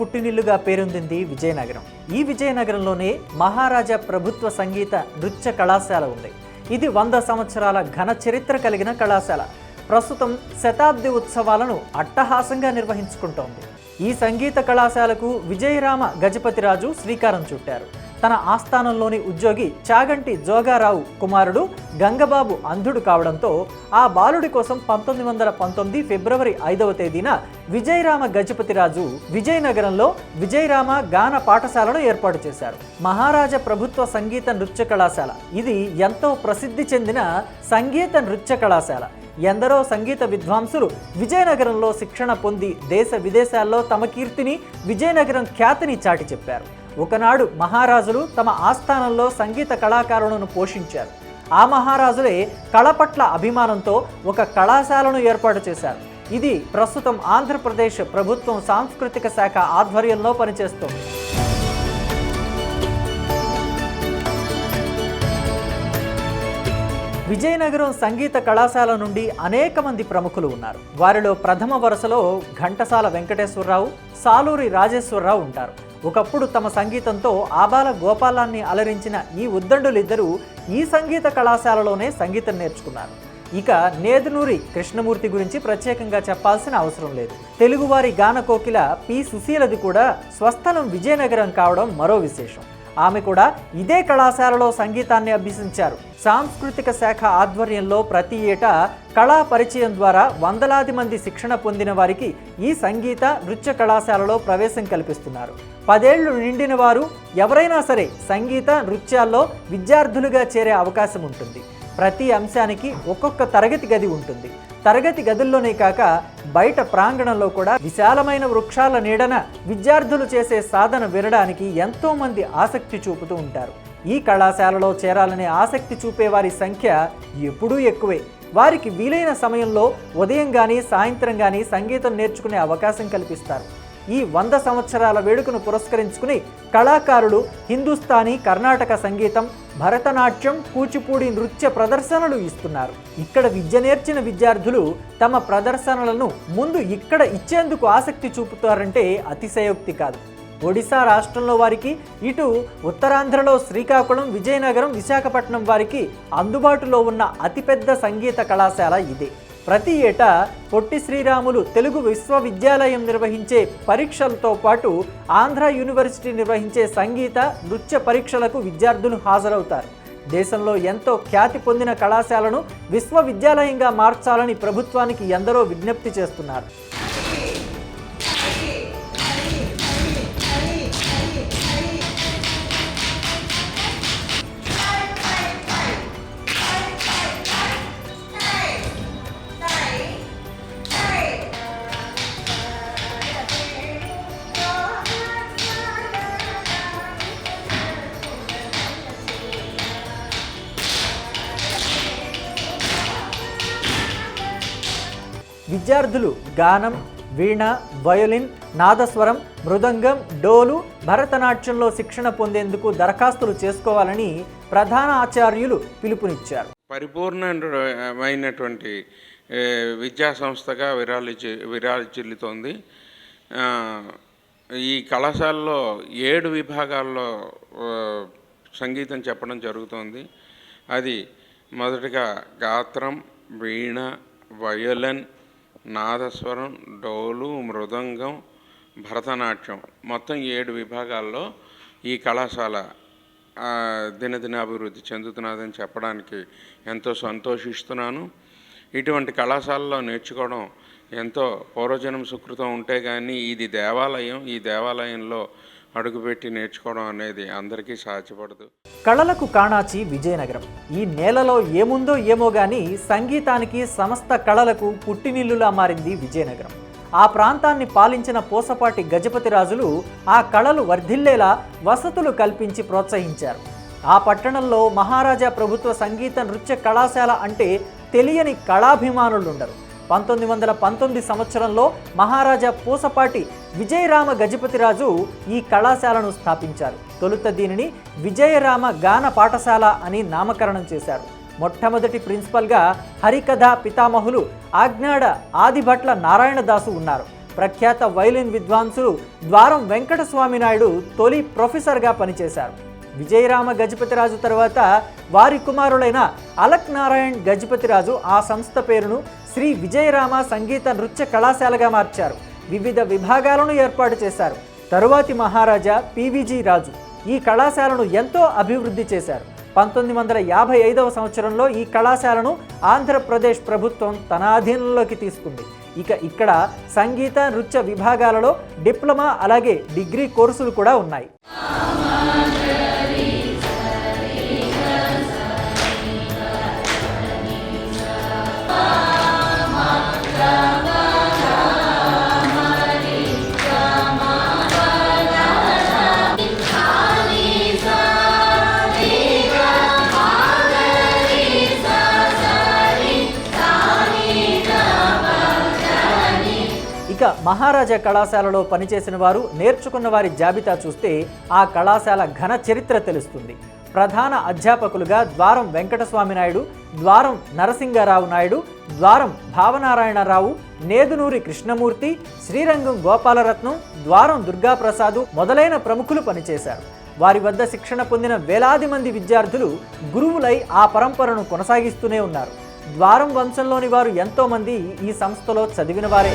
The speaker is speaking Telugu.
పుట్టినిల్లుగా పేరొందింది విజయనగరం. ఈ విజయనగరంలోనే మహారాజా ప్రభుత్వ సంగీత నృత్య కళాశాల ఉంది. ఇది వంద సంవత్సరాల ఘన చరిత్ర కలిగిన కళాశాల. ప్రస్తుతం శతాబ్ది ఉత్సవాలను అట్టహాసంగా నిర్వహించుకుంటోంది. ఈ సంగీత కళాశాలకు విజయరామ గజపతిరాజు శ్రీకారం చుట్టారు. తన ఆస్థానంలోని ఉద్యోగి చాగంటి జోగారావు కుమారుడు గంగబాబు అంధుడు కావడంతో ఆ బాలుడి కోసం పంతొమ్మిది వందల పంతొమ్మిది ఫిబ్రవరి ఐదవ తేదీన విజయరామ గజపతిరాజు విజయనగరంలో విజయరామ గాన పాఠశాలను ఏర్పాటు చేశారు. మహారాజా ప్రభుత్వ సంగీత నృత్య కళాశాల. ఇది ఎంతో ప్రసిద్ధి చెందిన సంగీత నృత్య కళాశాల. ఎందరో సంగీత విద్వాంసులు విజయనగరంలో శిక్షణ పొంది దేశ విదేశాల్లో తమ కీర్తిని విజయనగరం ఖ్యాతిని చాటి చెప్పారు. ఒకనాడు మహారాజులు తమ ఆస్థానంలో సంగీత కళాకారులను పోషించారు. ఆ మహారాజులే కళ పట్ల అభిమానంతో ఒక కళాశాలను ఏర్పాటు చేశారు. ఇది ప్రస్తుతం ఆంధ్రప్రదేశ్ ప్రభుత్వం సాంస్కృతిక శాఖ ఆధ్వర్యంలో పనిచేస్తోంది. విజయనగరం సంగీత కళాశాల నుండి అనేక మంది ప్రముఖులు ఉన్నారు. వారిలో ప్రథమ వరుసలో ఘంటసాల వెంకటేశ్వరరావు సాలూరి రాజేశ్వరరావు ఉంటారు. ఒకప్పుడు తమ సంగీతంతో ఆబాల గోపాలాన్ని అలరించిన ఈ ఉద్దండులిద్దరూ ఈ సంగీత కళాశాలలోనే సంగీతం నేర్చుకున్నారు. ఇక నేదునూరి కృష్ణమూర్తి గురించి ప్రత్యేకంగా చెప్పాల్సిన అవసరం లేదు. తెలుగువారి గాన కోకిల పి సుశీలది కూడా స్వస్థలం విజయనగరం కావడం మరో విశేషం. ఆమె కూడా ఇదే కళాశాలలో సంగీతాన్ని అభ్యసించారు. సాంస్కృతిక శాఖ ఆధ్వర్యంలో ప్రతి ఏటా కళా పరిచయం ద్వారా వందలాది మంది శిక్షణ పొందిన వారికి ఈ సంగీత నృత్య కళాశాలలో ప్రవేశం కల్పిస్తున్నారు. పదేళ్ళు నిండిన వారు ఎవరైనా సరే సంగీత నృత్యాల్లో విద్యార్థులుగా చేరే అవకాశం ఉంటుంది. ప్రతి అంశానికి ఒక్కొక్క తరగతి గది ఉంటుంది. తరగతి గదుల్లోనే కాక బయట ప్రాంగణంలో కూడా విశాలమైన వృక్షాల నీడన విద్యార్థులు చేసే సాధన వినడానికి ఎంతోమంది ఆసక్తి చూపుతూ ఉంటారు. ఈ కళాశాలలో చేరాలనే ఆసక్తి చూపే వారి సంఖ్య ఎప్పుడూ ఎక్కువే. వారికి వీలైన సమయంలో ఉదయం కానీ సాయంత్రం కానీ సంగీతం నేర్చుకునే అవకాశం కల్పిస్తారు. ఈ వంద సంవత్సరాల వేడుకను పురస్కరించుకుని కళాకారులు హిందుస్థానీ కర్ణాటక సంగీతం భరతనాట్యం కూచిపూడి నృత్య ప్రదర్శనలు ఇస్తున్నారు. ఇక్కడ విద్య నేర్చిన విద్యార్థులు తమ ప్రదర్శనలను ముందు ఇక్కడ ఇచ్చేందుకు ఆసక్తి చూపుతారంటే అతిశయోక్తి కాదు. ఒడిశా రాష్ట్రంలో వారికి ఇటు ఉత్తరాంధ్రలో శ్రీకాకుళం విజయనగరం విశాఖపట్నం వారికి అందుబాటులో ఉన్న అతిపెద్ద సంగీత కళాశాల ఇదే. ప్రతి ఏటా పొట్టి శ్రీరాములు తెలుగు విశ్వవిద్యాలయం నిర్వహించే పరీక్షలతో పాటు ఆంధ్ర యూనివర్సిటీ నిర్వహించే సంగీత నృత్య పరీక్షలకు విద్యార్థులు హాజరవుతారు. దేశంలో ఎంతో ఖ్యాతి పొందిన కళాశాలను విశ్వవిద్యాలయంగా మార్చాలని ప్రభుత్వానికి ఎందరో విజ్ఞప్తి చేస్తున్నారు. విద్యార్థులు గానం వీణ వయోలిన్ నాదస్వరం మృదంగం డోలు భరతనాట్యంలో శిక్షణ పొందేందుకు దరఖాస్తులు చేసుకోవాలని ప్రధాన ఆచార్యులు పిలుపునిచ్చారు. పరిపూర్ణమైనటువంటి విద్యా సంస్థగా విరాలి విరాళిల్లుతోంది ఈ కళాశాలలో ఏడు విభాగాల్లో సంగీతం చెప్పడం జరుగుతోంది. అది మొదటగా గాత్రం వీణ వయోలన్ నాదస్వరం డోలు మృదంగం భరతనాట్యం. మొత్తం ఏడు విభాగాల్లో ఈ కళాశాల దినదిన దినదినాభివృద్ధి చెందుతున్నదని చెప్పడానికి ఎంతో సంతోషిస్తున్నాను. ఇటువంటి కళాశాలలో నేర్చుకోవడం ఎంతో పూర్వజనం సుకృతం ఉంటే కానీ ఇది దేవాలయం. ఈ దేవాలయంలో అడుగుపెట్టి నేర్చుకోవడం అనేది అందరికీ సాధ్యపడదు. కళలకు కాణాచి విజయనగరం. ఈ నేలలో ఏముందో ఏమో గాని సంగీతానికి సమస్త కళలకు పుట్టినిల్లులా మారింది విజయనగరం. ఆ ప్రాంతాన్ని పాలించిన పోసపాటి గజపతి రాజులు ఆ కళలు వర్ధిల్లేలా వసతులు కల్పించి ప్రోత్సహించారు. ఆ పట్టణంలో మహారాజా ప్రభుత్వ సంగీత నృత్య కళాశాల అంటే తెలియని కళాభిమానులుండరు. పంతొమ్మిది వందల పంతొమ్మిది సంవత్సరంలో మహారాజా పూసపాటి విజయరామ గజపతిరాజు ఈ కళాశాలను స్థాపించారు. తొలుత దీనిని విజయరామ గాన పాఠశాల అని నామకరణం చేశారు. మొట్టమొదటి ప్రిన్సిపల్గా హరికథ పితామహులు ఆజ్ఞాడ ఆదిభట్ల నారాయణదాసు ఉన్నారు. ప్రఖ్యాత వైలిన్ విద్వాంసులు ద్వారం వెంకటస్వామి నాయుడు తొలి ప్రొఫెసర్గా పనిచేశారు. విజయరామ గజపతిరాజు తర్వాత వారి కుమారులైన అలక్ నారాయణ్ గజపతిరాజు ఆ సంస్థ పేరును శ్రీ విజయరామ సంగీత నృత్య కళాశాలగా మార్చారు. వివిధ విభాగాలను ఏర్పాటు చేశారు. తరువాతి మహారాజా పివిజి రాజు ఈ కళాశాలను ఎంతో అభివృద్ధి చేశారు. పంతొమ్మిది వందల యాభై ఐదవ సంవత్సరంలో ఈ కళాశాలను ఆంధ్రప్రదేశ్ ప్రభుత్వం తన అధీనంలోకి తీసుకుంది. ఇక ఇక్కడ సంగీత నృత్య విభాగాలలో డిప్లొమా అలాగే డిగ్రీ కోర్సులు కూడా ఉన్నాయి. మహారాజా కళాశాలలో పనిచేసిన వారు నేర్చుకున్న వారి జాబితా చూస్తే ఆ కళాశాల ఘన చరిత్ర తెలుస్తుంది. ప్రధాన అధ్యాపకులుగా ద్వారం వెంకటస్వామి నాయుడు ద్వారం నరసింగారావు నాయుడు ద్వారం భావనారాయణరావు నేదునూరి కృష్ణమూర్తి శ్రీరంగం గోపాలరత్నం ద్వారం దుర్గాప్రసాదు మొదలైన ప్రముఖులు పనిచేశారు. వారి వద్ద శిక్షణ పొందిన వేలాది మంది విద్యార్థులు గురువులై ఆ పరంపరను కొనసాగిస్తూనే ఉన్నారు. ద్వారం వంశంలోని వారు ఎంతోమంది ఈ సంస్థలో చదివిన వారే.